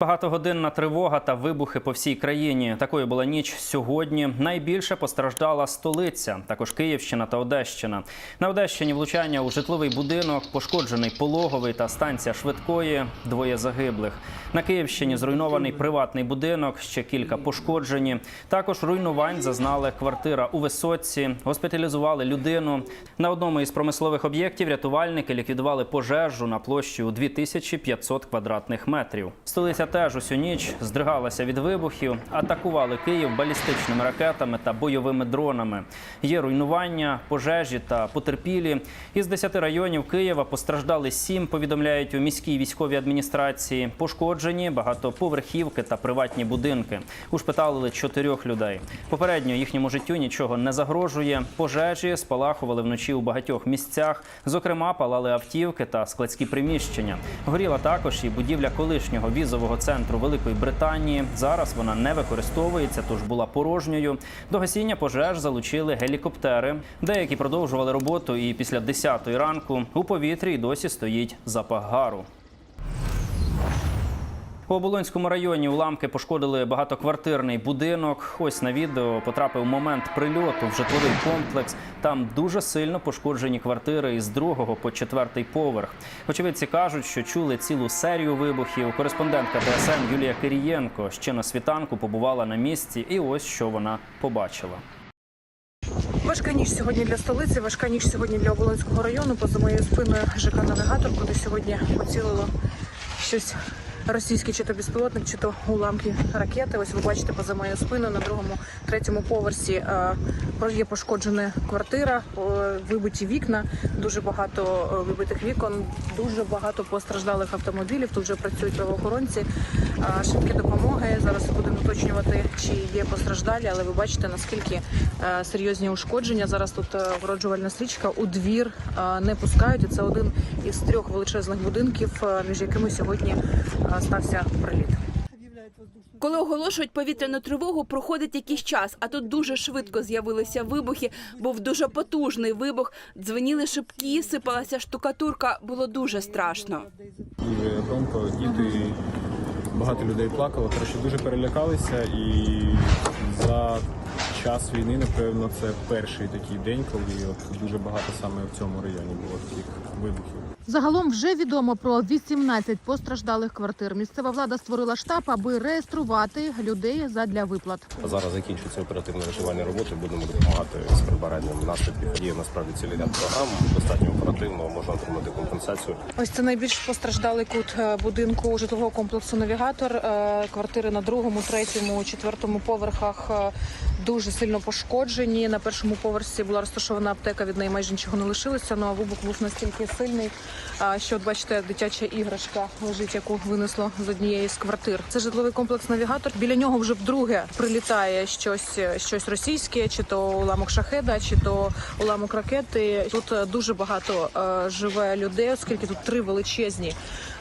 Багатогодинна тривога та вибухи по всій країні. Такою була ніч сьогодні. Найбільше постраждала столиця, також Київщина та Одещина. На Одещині влучання у житловий будинок, пошкоджений пологовий та станція швидкої. Двоє загиблих. На Київщині зруйнований приватний будинок, ще кілька пошкоджені. Також руйнувань зазнали квартира у висотці, госпіталізували людину. На одному із промислових об'єктів рятувальники ліквідували пожежу на площі у 2500 квадратних метрів. Столиця теж усю ніч здригалася від вибухів, атакували Київ балістичними ракетами та бойовими дронами. Є руйнування, пожежі та потерпілі. Із 10 районів Києва постраждали сім. Повідомляють у міській військовій адміністрації. Пошкоджені багатоповерхівки та приватні будинки. Ушпиталили чотирьох людей. Попередньо їхньому життю нічого не загрожує. Пожежі спалахували вночі у багатьох місцях. Зокрема, палали автівки та складські приміщення. Горіла також і будівля колишнього візового центру Великої Британії. Зараз вона не використовується, тож була порожньою. До гасіння пожеж залучили гелікоптери. Деякі продовжували роботу, і після 10 ранку у повітрі досі стоїть запах гару. У Оболонському районі уламки пошкодили багатоквартирний будинок. Ось на відео потрапив момент прильоту в житловий комплекс. Там дуже сильно пошкоджені квартири із другого по четвертий поверх. Очевидці кажуть, що чули цілу серію вибухів. Кореспондентка ТСН Юлія Кирієнко ще на світанку побувала на місці, і ось що вона побачила. Важка ніч сьогодні для столиці, важка ніч сьогодні для Оболонського району. Поза моєю спиною ЖК Навігатор, куди сьогодні поцілило щось російське, чи то безпілотник, чи то уламки ракети. Ось ви бачите поза моєю спиною на другому, третьому поверсі е, є пошкоджена квартира, вибиті вікна, дуже багато е, вибитих вікон, дуже багато постраждалих автомобілів. Тут вже працюють правоохоронці, е, швидкі допомоги. Зараз будемо уточнювати, чи є постраждалі, але ви бачите наскільки серйозні ушкодження. Зараз тут огороджувальна стрічка у двір не пускають. І це один із трьох величезних будинків, між якими сьогодні стався приліт. Коли оголошують повітряну тривогу, проходить якийсь час, а тут дуже швидко з'явилися вибухи. Був дуже потужний вибух. Дзвеніли шибки, сипалася штукатурка. Було дуже страшно. дуже громко, діти, багато людей плакало. Коротше, дуже перелякалися і за час війни, напевно, це перший такий день, коли от дуже багато саме в цьому районі було таких вибухів. Загалом вже відомо про 18 постраждалих квартир. Місцева влада створила штаб, аби реєструвати людей задля виплат. Зараз закінчується оперативно-виживальні роботи. Будемо допомагати з прибиранням наслідків. Є насправді цілий ряд програм. Достатньо оперативно можна отримати компенсацію. Ось це найбільш постраждалий кут е, будинку житлового комплексу Навігатор. Е, Квартири на другому, третьому, четвертому поверхах е, дуже сильно пошкоджені. На першому поверсі була розташована аптека. Від неї майже нічого не лишилося. Ну а вибух був настільки сильний, що бачите, дитяча іграшка лежить, яку винесло з однієї з квартир. Це житловий комплекс Навігатор. Біля нього вже вдруге прилітає щось, щось російське, чи то уламок шахеда, чи то уламок ракети. Тут е, дуже багато е, живе людей, оскільки тут три величезні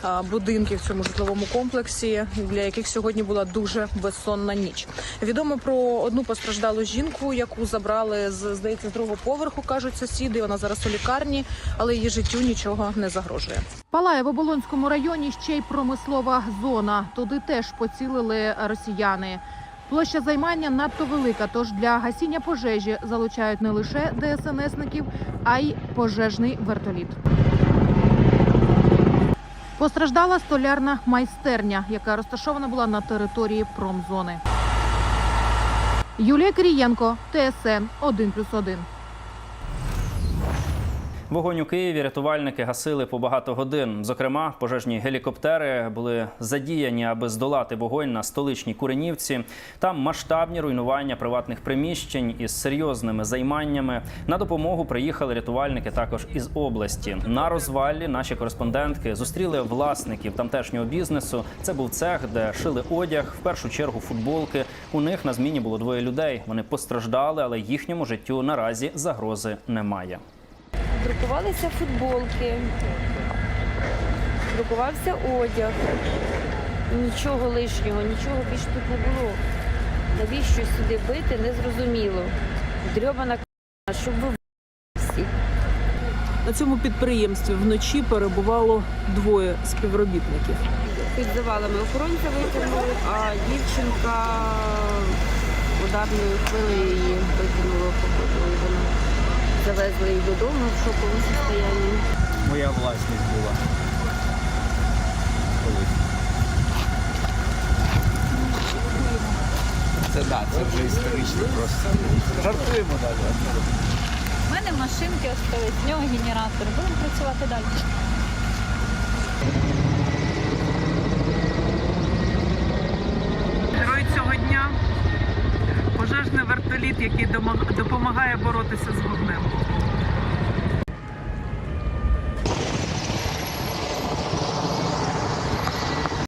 е, будинки в цьому житловому комплексі, для яких сьогодні була дуже безсонна ніч. Відомо про одну постраждалу жінку, яку забрали з здається з другого поверху, кажуть сусіди. Вона зараз у лікарні, але її життю нічого не загрожує. Палає в Оболонському районі ще й промислова зона. Туди теж поцілили росіяни. Площа займання надто велика, тож для гасіння пожежі залучають не лише ДСНСників, а й пожежний вертоліт. Постраждала столярна майстерня, яка розташована була на території промзони. Юлія Кирієнко, ТСН 1+,1. Вогонь у Києві рятувальники гасили по багато годин. Зокрема, пожежні гелікоптери були задіяні, аби здолати вогонь на столичній Куренівці. Там масштабні руйнування приватних приміщень із серйозними займаннями. На допомогу приїхали рятувальники також із області. На розваллі наші кореспондентки зустріли власників тамтешнього бізнесу. Це був цех, де шили одяг, в першу чергу футболки. У них на зміні було двоє людей. Вони постраждали, але їхньому життю наразі загрози немає. Друкувалися футболки, друкувався одяг. Нічого лишнього, нічого більш тут не було. Навіщо сюди бити, незрозуміло. Дрьобана к***, щоб ви всі. На цьому підприємстві вночі перебувало двоє співробітників. Під завалами охоронця витягнули, а дівчинка ударною хвилею її викинуло походу. Завезли їх додому в шоковому стані. моя власність була. Колись. Це да, це вже історично просто. Жартуємо далі. У мене машинки остались, в нього генератор. Будемо працювати далі. Вертоліт, який допомагає боротися з вогнем.